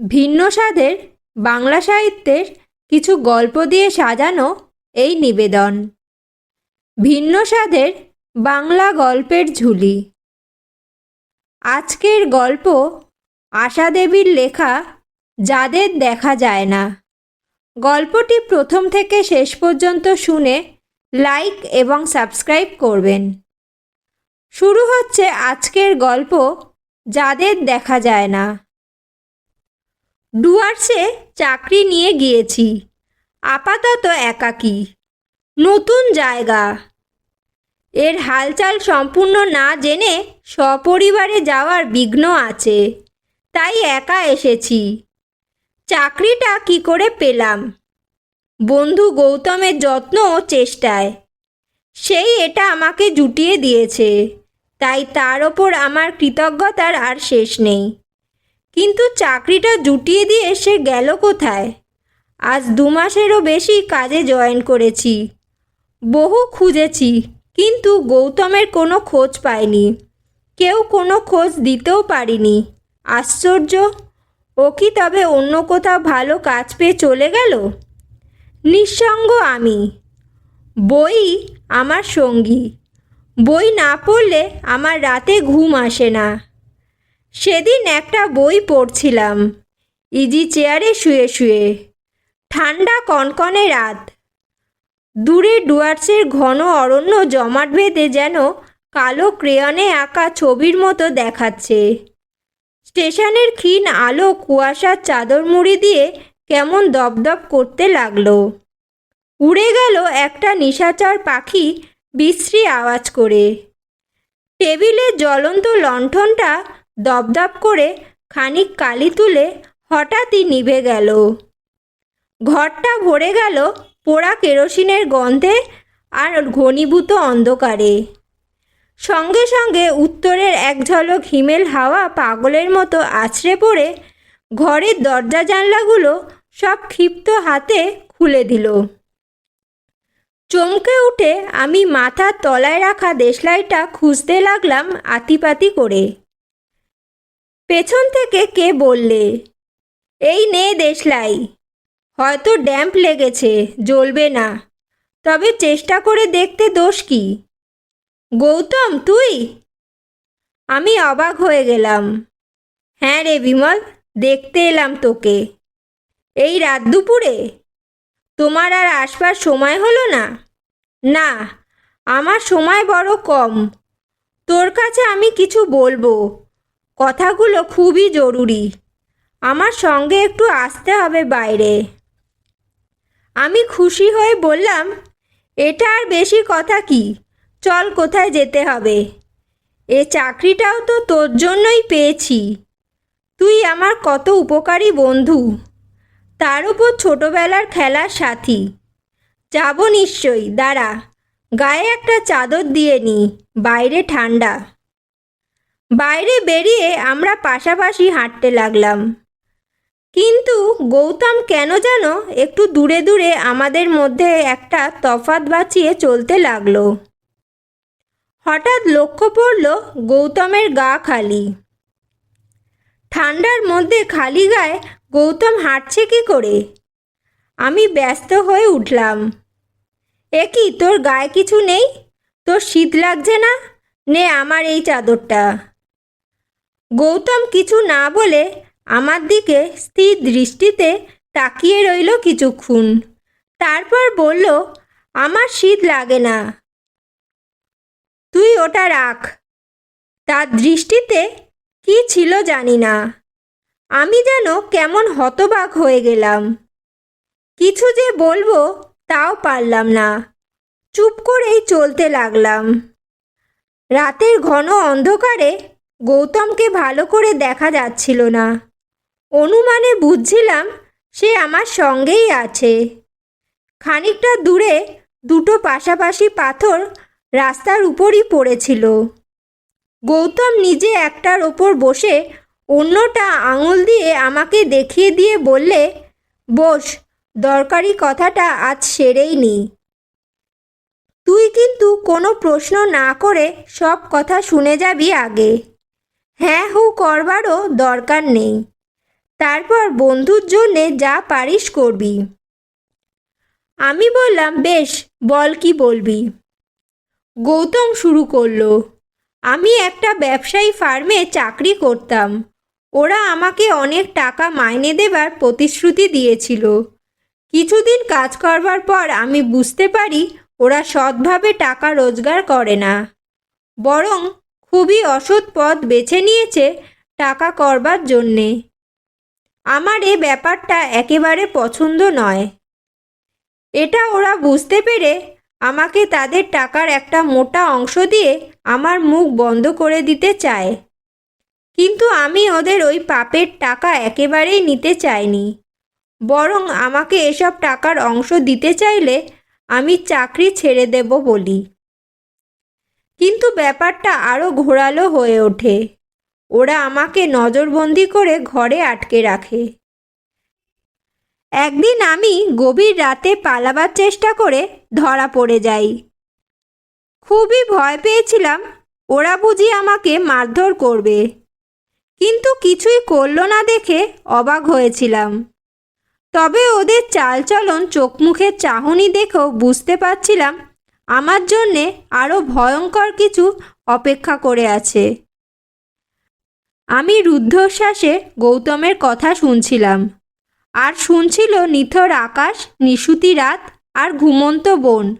ভিন্ন স্বাদের বাংলা সাহিত্যের কিছু গল্প দিয়ে সাজানো এই নিবেদন। ভিন্ন স্বাদের বাংলা গল্পের ঝুলি। আজকের গল্প আশা দেবীর লেখা, যাদের দেখা যায় না। গল্পটি প্রথম থেকে শেষ পর্যন্ত শুনে লাইক এবং সাবস্ক্রাইব করবেন। শুরু হচ্ছে আজকের গল্প, যাদের দেখা যায় না। ডুয়ার্সে চাকরি নিয়ে গিয়েছি। আপাতত একাকী। নতুন জায়গা। এর হালচাল সম্পূর্ণ না জেনে সপরিবারে যাওয়ার বিঘ্ন আছে। তাই একা এসেছি। চাকরিটা কি করে পেলাম? বন্ধু গৌতমের যত্ন ও চেষ্টায়। সেই এটা আমাকে জুটিয়ে দিয়েছে। তাই তার ওপর আমার কৃতজ্ঞতার আর শেষ নেই। কিন্তু চাকরিটা জুটিয়ে দিয়ে সে গেল কোথায়? আজ দু মাসেরও বেশি কাজে জয়েন করেছি। বহু খুঁজেছি, কিন্তু গৌতমের কোনো খোঁজ পাইনি। কেউ কোনো খোঁজ দিতেও পারিনি। আশ্চর্য, ও কি তবে অন্য কোথাও ভালো কাজ পেয়ে চলে গেল? নিঃসঙ্গ আমি। বই আমার সঙ্গী। বই না পড়লে আমার রাতে ঘুম আসে না। সেদিন একটা বই পড়ছিলাম। ইজি চেয়ারে শুয়ে শুয়ে। ঠান্ডা কনকনে রাত। দূরে ডুয়ার্সের ঘন অরণ্য জমাট বেঁধে যেন কালো ক্রেয়নে আঁকা ছবির মতো দেখাচ্ছে। স্টেশনের ক্ষীণ আলো কুয়াশার চাদর মুড়ি দিয়ে কেমন দপদপ করতে লাগল। উড়ে গেল একটা নিশাচর পাখি বিশ্রী আওয়াজ করে। টেবিলে জ্বলন্ত লণ্ঠনটা দপদপ করে খানিক কালি তুলে হঠাৎই নিভে গেল। ঘরটা ভরে গেল পোড়া কেরোসিনের গন্ধে আর ঘনীভূত অন্ধকারে। সঙ্গে সঙ্গে উত্তরের এক ঝলক হিমেল হাওয়া পাগলের মতো আছড়ে পড়ে ঘরের দরজা জানলাগুলো সব ক্ষিপ্ত হাতে খুলে দিল। চমকে উঠে আমি মাথার তলায় রাখা দেশলাইটা খুঁজতে লাগলাম আতিপাতি করে। পেছন থেকে কে বললে? এই নে দেশলাই। হয়তো ড্যাম্প লেগেছে, জ্বলবে না। তবে চেষ্টা করে দেখতে দোষ কি? গৌতম, তুই? আমি অবাক হয়ে গেলাম। হ্যাঁ রে বিমল, দেখতে এলাম তোকে। এই রাত দুপুরে? তোমার আর আসবার সময় হলো না? না, আমার সময় বড় কম। তোর কাছে আমি কিছু বলব। কথাগুলো খুবই জরুরি। আমার সঙ্গে একটু আসতে হবে বাইরে। আমি খুশি হয়ে বললাম, এটা আর বেশি কথা কি? চল কোথায় যেতে হবে? এ চাকরিটাও তো তোর জন্যই পেয়েছি। তুই আমার কত উপকারী বন্ধু। তার উপর ছোটবেলার খেলার সাথী। যাব নিশ্চয়ই, দাঁড়া। গায়ে একটা চাদর দিয়ে নি, বাইরে ঠান্ডা। বাইরে বেরিয়ে আমরা পাশাপাশি হাঁটতে লাগলাম। কিন্তু গৌতম কেন যেন একটু দূরে দূরে আমাদের মধ্যে একটা তফাত বাঁচিয়ে চলতে লাগল। হঠাৎ লক্ষ্য পড়ল গৌতমের গা খালি। ঠান্ডার মধ্যে খালি গায়ে গৌতম হাঁটছে কি করে? আমি ব্যস্ত হয়ে উঠলাম। এ কি, তোর গায়ে কিছু নেই? তোর শীত লাগছে না? নে আমার এই চাদরটা। গৌতম কিছু না বলে আমার দিকে স্থির দৃষ্টিতে তাকিয়ে রইল কিছুক্ষণ। তারপর বলল, আমার শীত লাগে না। তুই ওটা রাখ। তার দৃষ্টিতে কি ছিল জানি না। আমি যেন কেমন হতবাক হয়ে গেলাম। কিছু যে বলব তাও পারলাম না। চুপ করেই চলতে লাগলাম। রাতের ঘন অন্ধকারে গৌতমকে ভালো করে দেখা যাচ্ছিল না। অনুমানে বুঝছিলাম সে আমার সঙ্গেই আছে। খানিকটা দূরে দুটো পাশাপাশি পাথর রাস্তার উপরই পড়েছিল। গৌতম নিজে একটার ওপর বসে অন্যটা আঙুল দিয়ে আমাকে দেখিয়ে দিয়ে বললে, বস, দরকারি কথাটা আজ সেরেই নি। তুই কিন্তু কোনো প্রশ্ন না করে সব কথা শুনে যাবি আগে। হ্যাঁ হু করবারও দরকার নেই। তারপর বন্ধুর জন্যে যা পারিস করবি। আমি বললাম, বেশ, বল কি বলবি? গৌতম শুরু করল, আমি একটা ব্যবসায়ী ফার্মে চাকরি করতাম। ওরা আমাকে অনেক টাকা মাইনে দেবার প্রতিশ্রুতি দিয়েছিল। কিছুদিন কাজ করবার পর আমি বুঝতে পারি ওরা সৎভাবে টাকা রোজগার করে না। বরং খুবই অসৎ পথ বেছে নিয়েছে টাকা করবার জন্যে। আমার এ ব্যাপারটা একেবারে পছন্দ নয়। এটা ওরা বুঝতে পেরে আমাকে তাদের টাকার একটা মোটা অংশ দিয়ে আমার মুখ বন্ধ করে দিতে চায়। কিন্তু আমি ওদের ওই পাপের টাকা একেবারেই নিতে চাইনি। বরং আমাকে এসব টাকার অংশ দিতে চাইলে আমি চাকরি ছেড়ে দেব বলি। কিন্তু ব্যাপারটা আরও ঘোরালো হয়ে ওঠে। ওরা আমাকে নজরবন্দি করে ঘরে আটকে রাখে। একদিন আমি গভীর রাতে পালাবার চেষ্টা করে ধরা পড়ে যাই। খুবই ভয় পেয়েছিলাম, ওরা বুঝি আমাকে মারধর করবে। কিন্তু কিছুই করল না দেখে অবাক হয়েছিলাম। তবে ওদের চালচলন চোখ মুখের চাহনি দেখেও বুঝতে পারছিলাম আমার জন্যে আরও ভয়ঙ্কর কিছু অপেক্ষা করে আছে। আমি রুদ্ধশ্বাসে গৌতমের কথা শুনছিলাম। আর শুনছিল নিথর আকাশ, নিশুতি রাত আর ঘুমন্ত বন।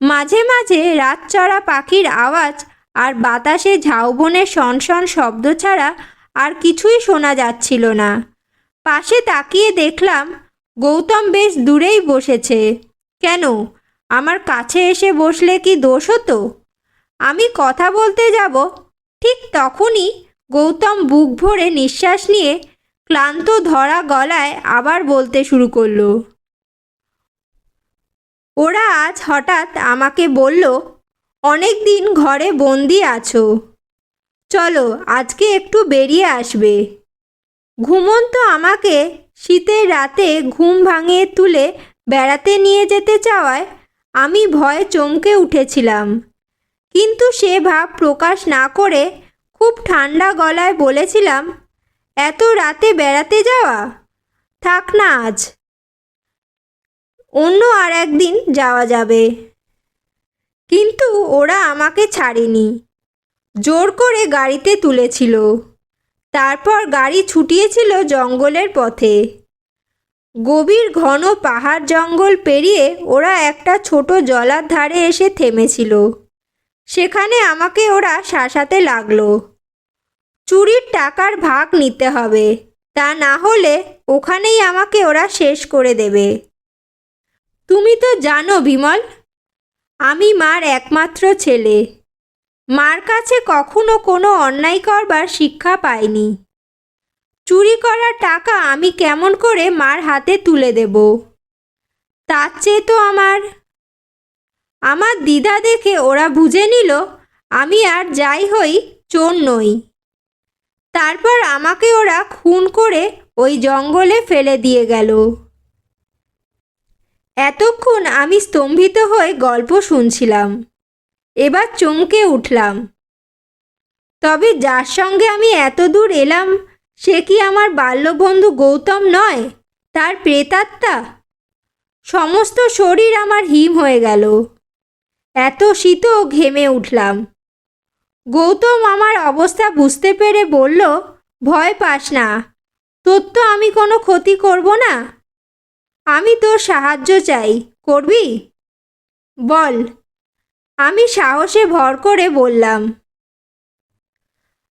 মাঝে মাঝে রাত চড়া পাখির আওয়াজ আর বাতাসে ঝাউবনের শনশন শব্দ ছাড়া আর কিছুই শোনা যাচ্ছিল না। পাশে তাকিয়ে দেখলাম গৌতম বেশ দূরেই বসেছে। কেন? আমার কাছে এসে বসলে কি দোষ হতো? আমি কথা বলতে যাব, ঠিক তখনই গৌতম বুক ভরে নিঃশ্বাস নিয়ে ক্লান্ত ধরা গলায় আবার বলতে শুরু করল, ওরা আজ হঠাৎ আমাকে বলল, অনেক দিন ঘরে বন্দি আছো। চলো আজকে একটু বেরিয়ে আসবে। ঘুমন্ত আমাকে শীতের রাতে ঘুম ভাঙিয়ে তুলে বেড়াতে নিয়ে যেতে চাওয়ায় আমি ভয়ে চমকে উঠেছিলাম। কিন্তু সে ভাব প্রকাশ না করে খুব ঠান্ডা গলায় বলেছিলাম, এত রাতে বেড়াতে যাওয়া? থাক না আজ। অন্য আর একদিন যাওয়া যাবে। কিন্তু ওরা আমাকে ছাড়েনি। জোর করে গাড়িতে তুলেছিল। তারপর গাড়ি ছুটিয়েছিল জঙ্গলের পথে। গভীর ঘন পাহাড় জঙ্গল পেরিয়ে ওরা একটা ছোট জলার ধারে এসে থেমেছিল। সেখানে আমাকে ওরা শাসাতে লাগল। চুরির টাকার ভাগ নিতে হবে, তা না হলে ওখানেই আমাকে ওরা শেষ করে দেবে। তুমি তো জানো বিমল, আমি মার একমাত্র ছেলে। মার কাছে কখনো কোনো অন্যায় করবার শিক্ষা পাইনি। চুরি করা টাকা আমি কেমন করে মার হাতে তুলে দেব? তার চেয়ে তো আমার। আমার দিদা দেখে ওরা বুঝে নিল, আমি আর যাই হই, চোর নই। তারপর আমাকে ওরা খুন করে ওই জঙ্গলে ফেলে দিয়ে গেল। এতক্ষণ আমি স্তম্ভিত হয়ে গল্প শুনছিলাম। এবার চমকে উঠলাম। তবে যার সঙ্গে আমি এত দূর এলাম সে কি আমার বাল্যবন্ধু গৌতম নয়? তার প্রেতাত্মা? সমস্ত শরীর আমার হিম হয়ে গেল। এত শীতও ঘেমে উঠলাম। গৌতম আমার অবস্থা বুঝতে পেরে বলল, ভয় পাস না। তোর তো আমি কোনো ক্ষতি করব না। আমি তোর সাহায্য চাই। করবি? বল। আমি সাহসে ভর করে বললাম।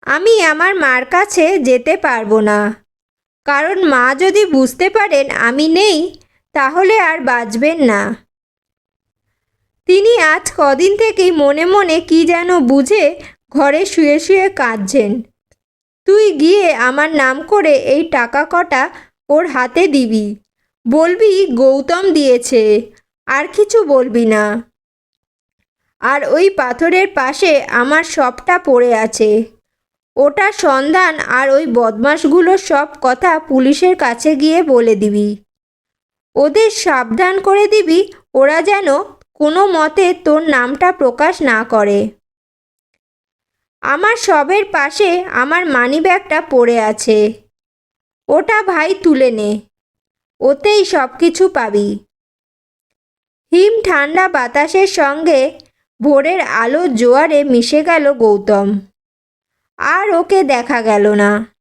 আমি আমার মার কাছে যেতে পারব না। কারণ মা যদি বুঝতে পারেন আমি নেই, তাহলে আর বাঁচবেন না। তিনি আজ কদিন থেকেই মনে মনে কি যেন বুঝে ঘরে শুয়ে শুয়ে কাঁদছেন। তুই গিয়ে আমার নাম করে এই টাকা কটা ওর হাতে দিবি। বলবি, গৌতম দিয়েছে। আর কিছু বলবি না। আর ওই পাথরের পাশে আমার সবটা পড়ে আছে। ওটা সন্ধান আর ওই বদমাশগুলোর সব কথা পুলিশের কাছে গিয়ে বলে দিবি। ওদের সাবধান করে দিবি, ওরা যেন কোনো মতে তোর নামটা প্রকাশ না করে। আমার সবের পাশে আমার মানিব্যাগটা পড়ে আছে। ওটা ভাই তুলে নে। ওতেই সব কিছু পাবি। হিম ঠান্ডা বাতাসের সঙ্গে ভোরের আলো জোয়ারে মিশে গেল গৌতম। আর ওকে দেখা গেল না।